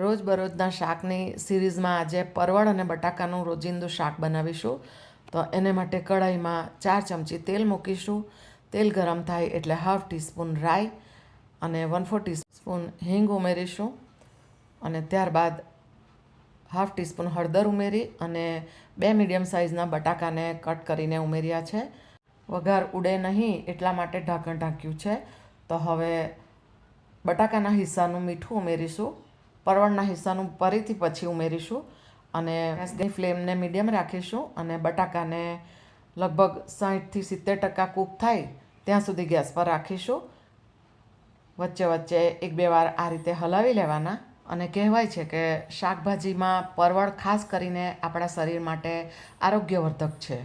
રોજબરોજના શાકની સિરીઝમાં આજે પરવળ અને બટાકાનું રોજિંદુ શાક બનાવીશું. તો એને માટે કઢાઈમાં ચાર ચમચી તેલ મૂકીશું. તેલ ગરમ થાય એટલે હાફ ટીસ્પૂન રાઈ અને વન ફોર ટીસ્પૂન હિંગ ઉમેરીશું. અને ત્યારબાદ હાફ ટીસ્પૂન હળદર ઉમેરી અને બે મીડિયમ સાઇઝના બટાકાને કટ કરીને ઉમેર્યા છે. વઘાર ઉડે નહીં એટલા માટે ઢાંકણ ઢાંક્યું છે. તો હવે બટાકાના હિસ્સાનું મીઠું ઉમેરીશું. પરવળના હિસ્સાનું ફરીથી પછી ઉમેરીશું અને ગેસની ફ્લેમને મીડિયમ રાખીશું અને બટાકાને લગભગ સાહીઠથી સિત્તેર ટકા કૂક થાય ત્યાં સુધી ગેસ પર રાખીશું. વચ્ચે વચ્ચે એક બે વાર આ રીતે હલાવી લેવાના અને કહેવાય છે કે શાકભાજીમાં પરવળ ખાસ કરીને આપણા શરીર માટે આરોગ્યવર્ધક છે.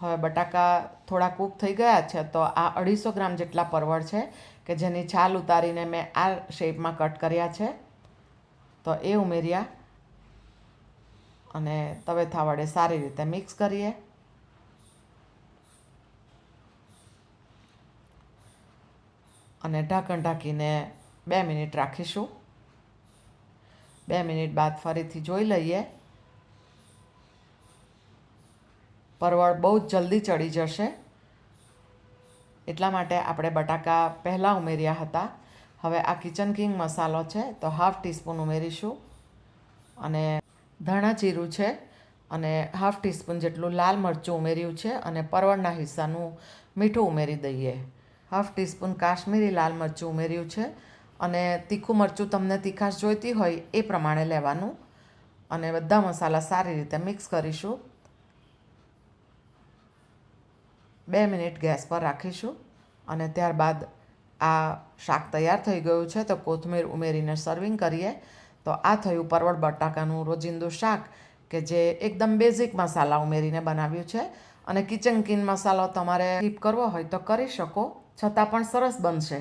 હવે બટાકા થોડા કૂક થઈ ગયા છે, તો આ અઢીસો ગ્રામ જેટલા પરવળ છે, કે જેની છાલ ઉતારીને મેં આ શેપમાં કટ કર્યા છે. તો એ ઉમેર્યા. અને તવેથા વડે સારી રીતે મિક્સ કરીએ. અને ઢાંકણ ઢાંકીને બે મિનિટ રાખીશું. બે મિનિટ બાદ ફરીથી જોઈ લઈએ. પરવળ બહુ જ જલ્દી ચડી જશે. એટલા માટે આપણે બટાકા પહેલાં ઉમેર્યા હતા. હવે આ કિચન કિંગ મસાલો છે તો હાફ ટીસ્પૂન ઉમેરીશું. અને ધાણા જીરું છે અને હાફ ટીસ્પૂન જેટલું લાલ મરચું ઉમેર્યું છે અને પરવળના હિસ્સાનું મીઠું ઉમેરી દઈએ. હાફ ટીસ્પૂન કાશ્મીરી લાલ મરચું ઉમેર્યું છે અને તીખું મરચું તમને તીખાશ જોઈતી હોય એ પ્રમાણે લેવાનું. અને બધા મસાલા સારી રીતે મિક્સ કરીશું. બે મિનિટ ગેસ પર રાખીશું અને ત્યારબાદ આ શાક તૈયાર થઈ ગયું છે તો કોથમીર ઉમેરીને સર્વિંગ કરીએ. તો આ થયું પરવળ બટાકાનું રોજિંદુ શાક કે જે એકદમ બેઝિક મસાલા ઉમેરીને બનાવ્યું છે. અને કિચન કિન મસાલો તમારે સ્કીપ કરવો હોય તો કરી શકો, છતાં પણ સરસ બનશે.